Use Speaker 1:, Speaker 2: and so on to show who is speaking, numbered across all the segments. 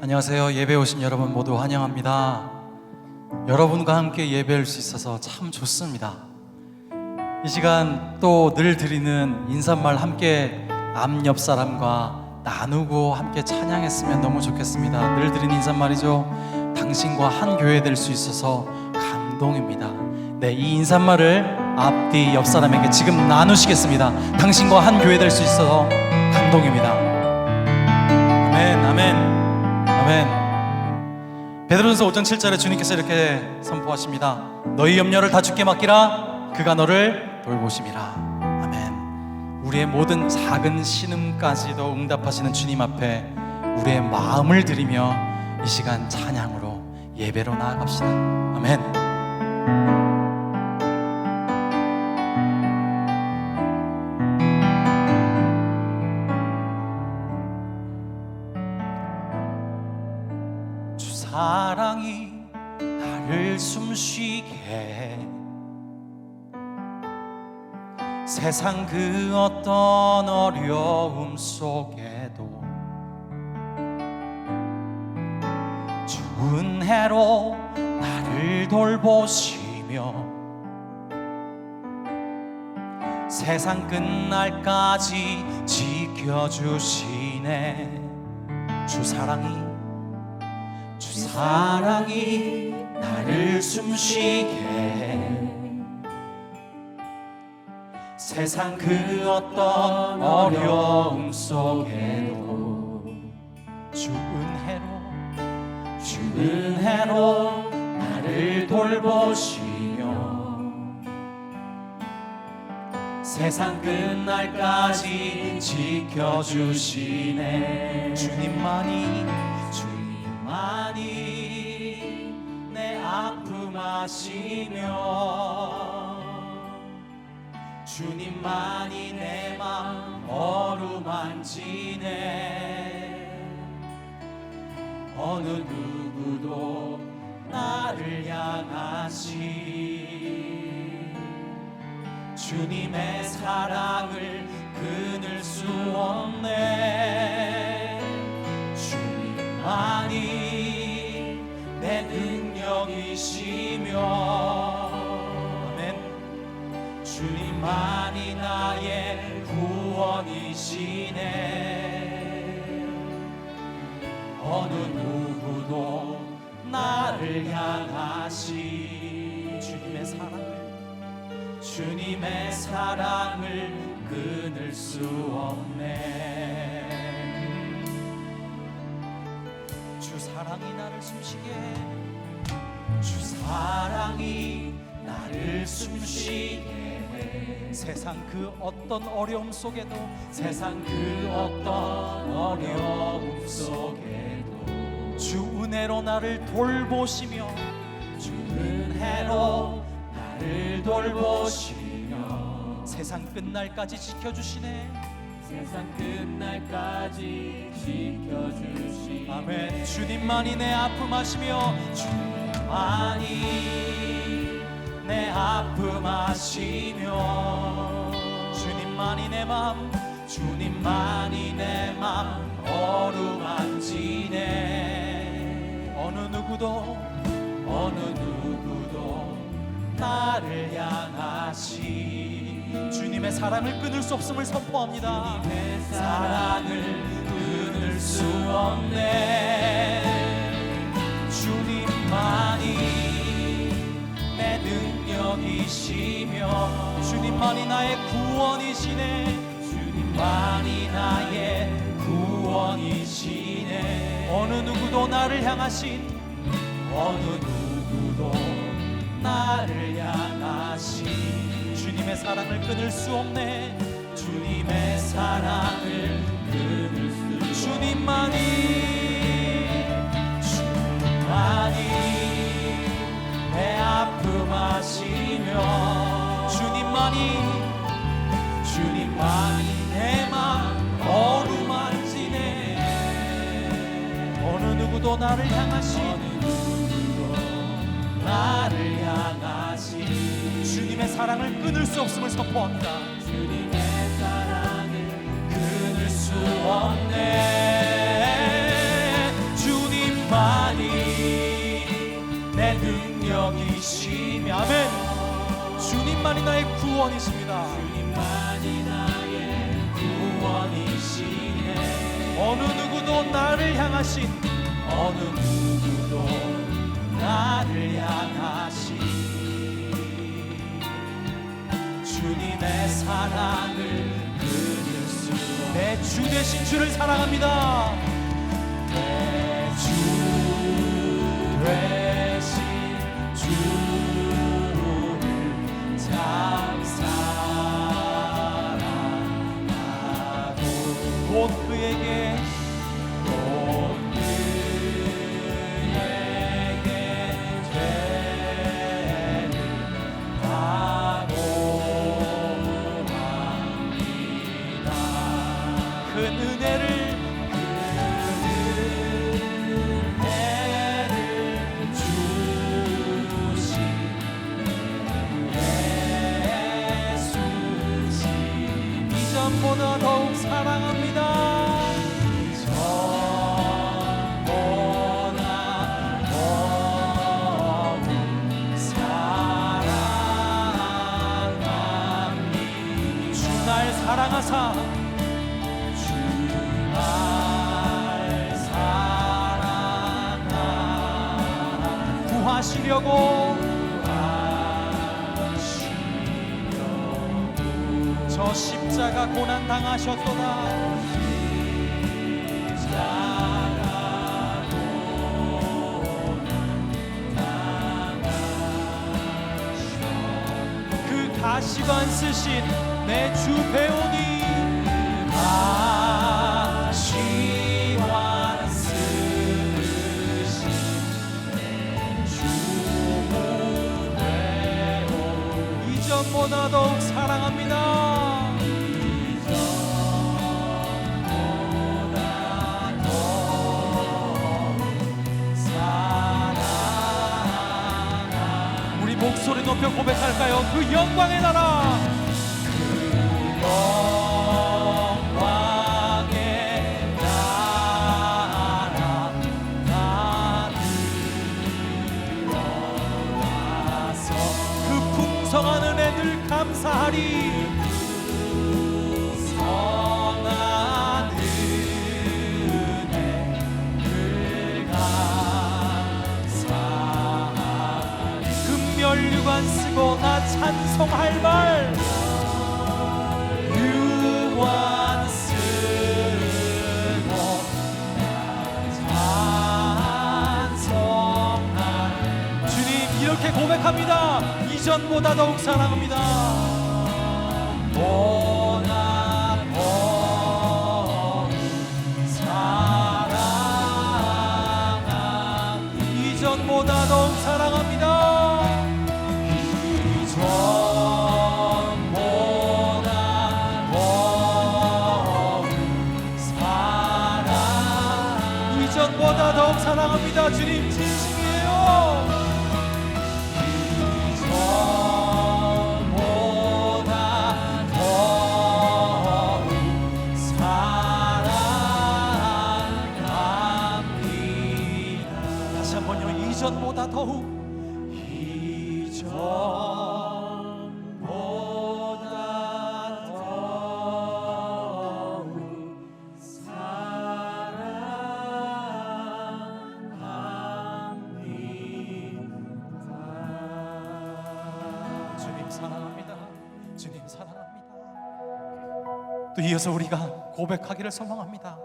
Speaker 1: 안녕하세요. 예배 오신 여러분 모두 환영합니다. 여러분과 함께 예배할 수 있어서 참 좋습니다. 이 시간 또 늘 드리는 인사말 함께 앞옆 사람과 나누고 함께 찬양했으면 너무 좋겠습니다. 늘 드리는 인사말이죠. 당신과 한 교회 될 수 있어서 감동입니다. 네, 이 인사말을 앞뒤 옆 사람에게 지금 나누시겠습니다. 당신과 한 교회 될 수 있어서 감동입니다. 아멘. 베드로전서 5장 7절에 주님께서 이렇게 선포하십니다. 너희 염려를 다 주께 맡기라. 그가 너를 돌보심이라. 아멘. 우리의 모든 작은 신음까지도 응답하시는 주님 앞에 우리의 마음을 드리며 이 시간 찬양으로 예배로 나아갑시다. 아멘. 세상 그 어떤 어려움 속에도 주 은혜로 나를 돌보시며 세상 끝날까지 지켜주시네. 주 사랑이 주 사랑이 나를 숨쉬게. 해 세상 그 어떤 어려움 속에도 주 은혜로 주 은혜로 나를 돌보시며 세상 끝날까지 지켜주시네. 주님만이 주님만이 내 아픔 아시며 주님만이 내 맘 어루만지네. 어느 누구도 나를 향하시. 주님의 사랑을 끊을 수 없네. 주님만이 내 능력이시며 만이 나의 구원이시네 어느 누구도 나를 향하시 주님의 사랑을 주님의 사랑을 끊을 수 없네 주 사랑이 나를 숨쉬게 해. 주 사랑이 나를 숨쉬게 해. 세상 그 어떤 어려움 속에도 세상 그 어떤 어려움 속에도 주 은혜로 나를 돌보시며 주 은혜로 나를 돌보시며 세상 끝날까지 지켜주시네.
Speaker 2: 세상 끝날까지 지켜주시
Speaker 1: 아멘. 주님만이 내 아픔 아시며 주님만이 내 아픔 아시며 주님만이 내 맘 주님만이 내 맘 어루만지네. 어느 누구도 어느 누구도 나를 향하시. 주님의 사랑을 끊을 수 없음을 선포합니다.
Speaker 2: 내
Speaker 1: 사랑을 끊을 수 없네 능력이시며 주님만이 나의 구원이시네. 주님만이 나의 구원이시네. 어느 누구도 나를 향하신 어느 누구도 나를 향하신. 주님의 사랑을 끊을 수 없네. 주님의 사랑을 끊을 수 주님만이 주님만이 나를 향하신 나를 향하신 주님의 사랑을 끊을 수 없음을 선포합니다
Speaker 2: 주님의 사랑을
Speaker 1: 끊을 수 없네 주님
Speaker 2: 주님만이 내 능력이시며
Speaker 1: 아멘. 주님만이 나의 구원이십니다.
Speaker 2: 주님만이 나의 구원이시네
Speaker 1: 어느 누구도 나를 향하신
Speaker 2: 어느 누구도 나를 향하시 주님의 사랑을 끊을 수
Speaker 1: 내주 되신 주를 사랑합니다. 곧 그에게 사랑하사
Speaker 2: 주날 사랑하
Speaker 1: 구하시려고. 저 십자가 고난 당하셨도다. 그 가시관 쓰신 내 주 배우니
Speaker 2: 아시완 쓰신 주무대오
Speaker 1: 이전보다 더욱 사랑합니다. 우리 목소리 높여 고백할까요? 그 영광의 나라. 이렇게 고백합니다. 이전보다 더욱 사랑합니다.
Speaker 2: 보다 사랑
Speaker 1: 이전 보다 더욱 사랑합니다. 주님 진심이에요. 주님 사랑합니다. 주님 사랑합니다. 또 이어서 우리가 고백하기를 소망합니다.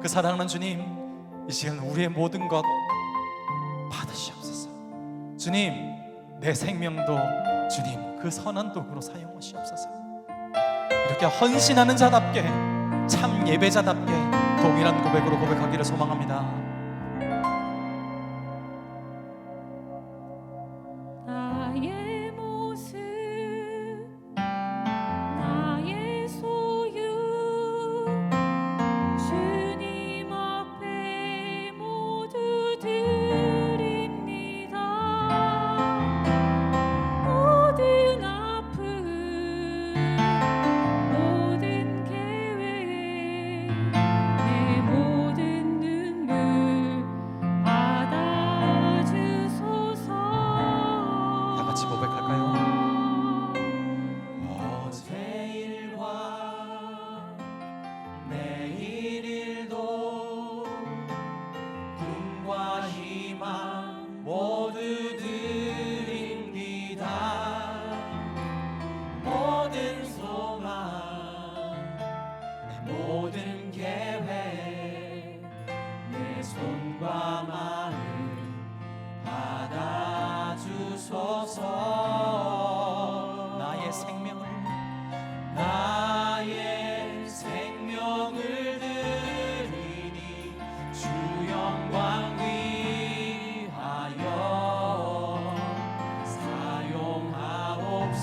Speaker 1: 그 사랑하는 주님, 이 시간 우리의 모든 것 받으시옵소서. 주님, 내 생명도 주님 그 선한 도구로 사용하시옵소서. 이렇게 헌신하는 자답게 참 예배자답게 동일한 고백으로 고백하기를 소망합니다.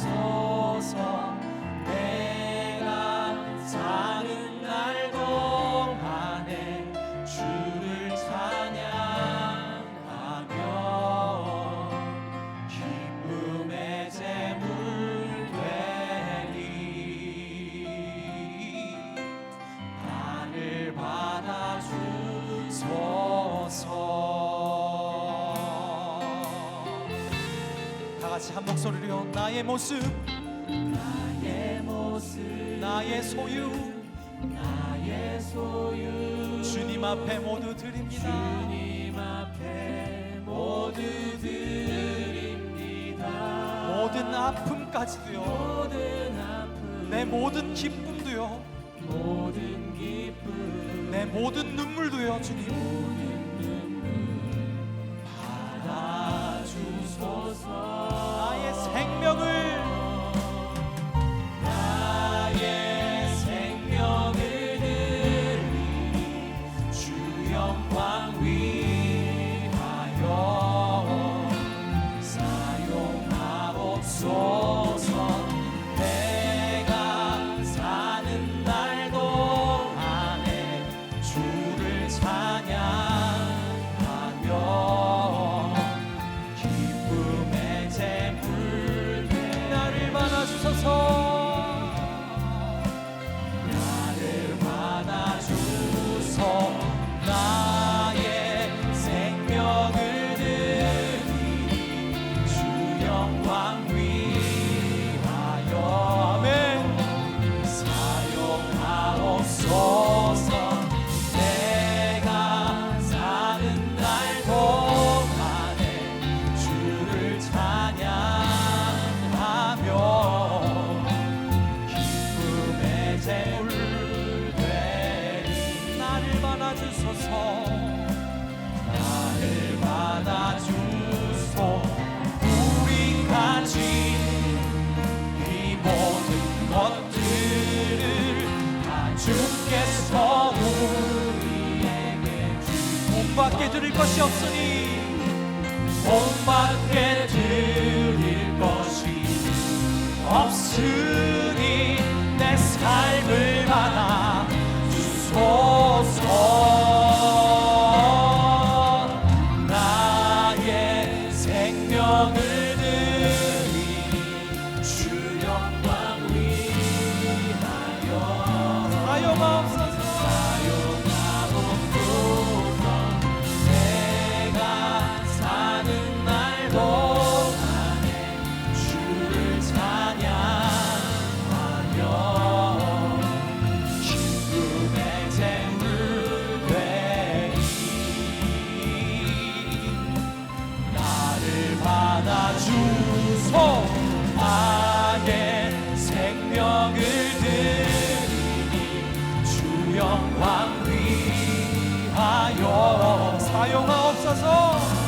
Speaker 1: 사
Speaker 2: 한 목소리로 나의 모습.
Speaker 1: 나의 모습.
Speaker 2: 나의 소유.
Speaker 1: 나의 소유.
Speaker 2: 주님 앞에 모두 드립니다.
Speaker 1: 주님 앞에 모두 드립니다.
Speaker 2: 모든 아픔까지도요.
Speaker 1: 모든 아픔.
Speaker 2: 내 모든 기쁨도요.
Speaker 1: 모든 기쁨.
Speaker 2: 내 모든 눈물도요 주님.
Speaker 1: 받아주소서
Speaker 2: 밖에 드릴 것이 없으니.
Speaker 1: 본받게 드릴 것이 없으니 주 영광 위하여
Speaker 2: 사용하옵소서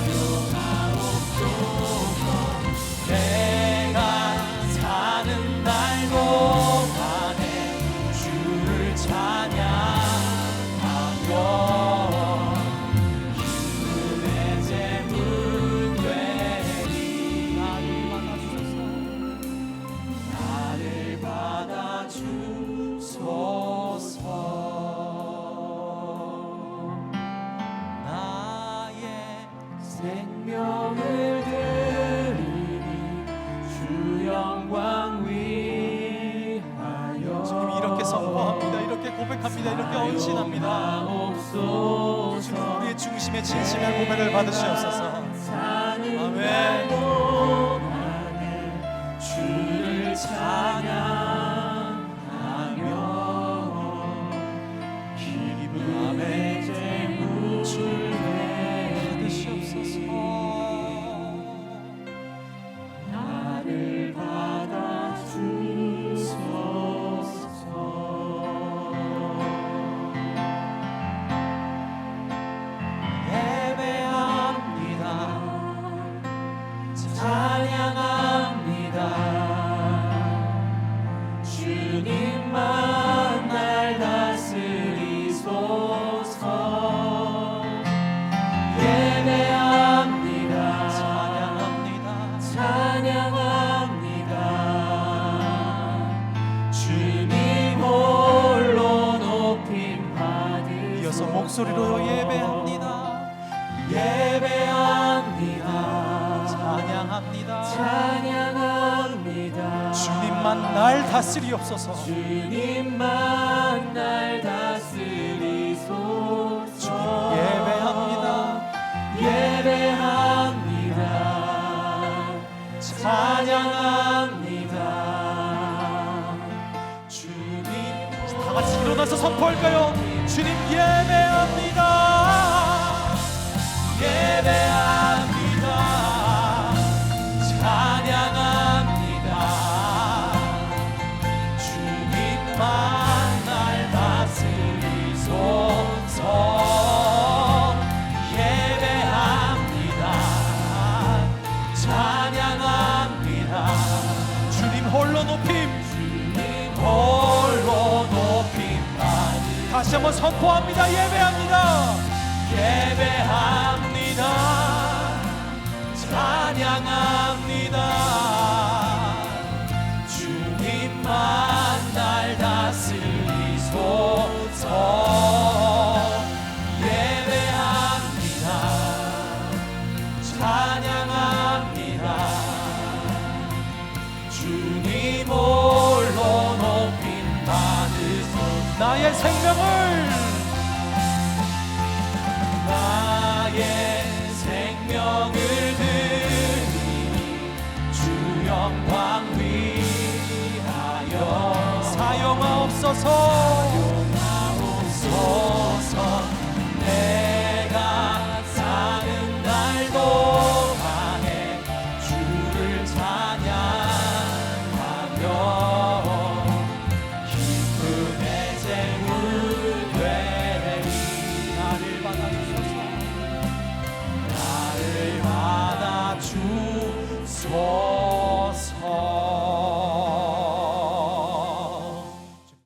Speaker 1: 생명을 드리니 주 영광 위하여.
Speaker 2: 주님 이렇게 선포합니다. 이렇게 고백합니다. 이렇게 언신합니다.
Speaker 1: 옵소서.
Speaker 2: 주님 우리의 중심에 진심의 고백을 받으시옵소서. 아멘.
Speaker 1: 소리로 예배합니다.
Speaker 2: 예배합니다
Speaker 1: 찬양합니다.
Speaker 2: 찬양합니다
Speaker 1: 주님만 날 다스리옵소서.
Speaker 2: 주님만 날 다스리소서
Speaker 1: 예배합니다.
Speaker 2: 예배합니다 찬양합니다 주님
Speaker 1: 다 같이 일어나서 선포할까요? 주님 예배합니다. 한번 선포합니다. 예배합니다.
Speaker 2: 예배합니다 찬양합니다
Speaker 1: 없어서.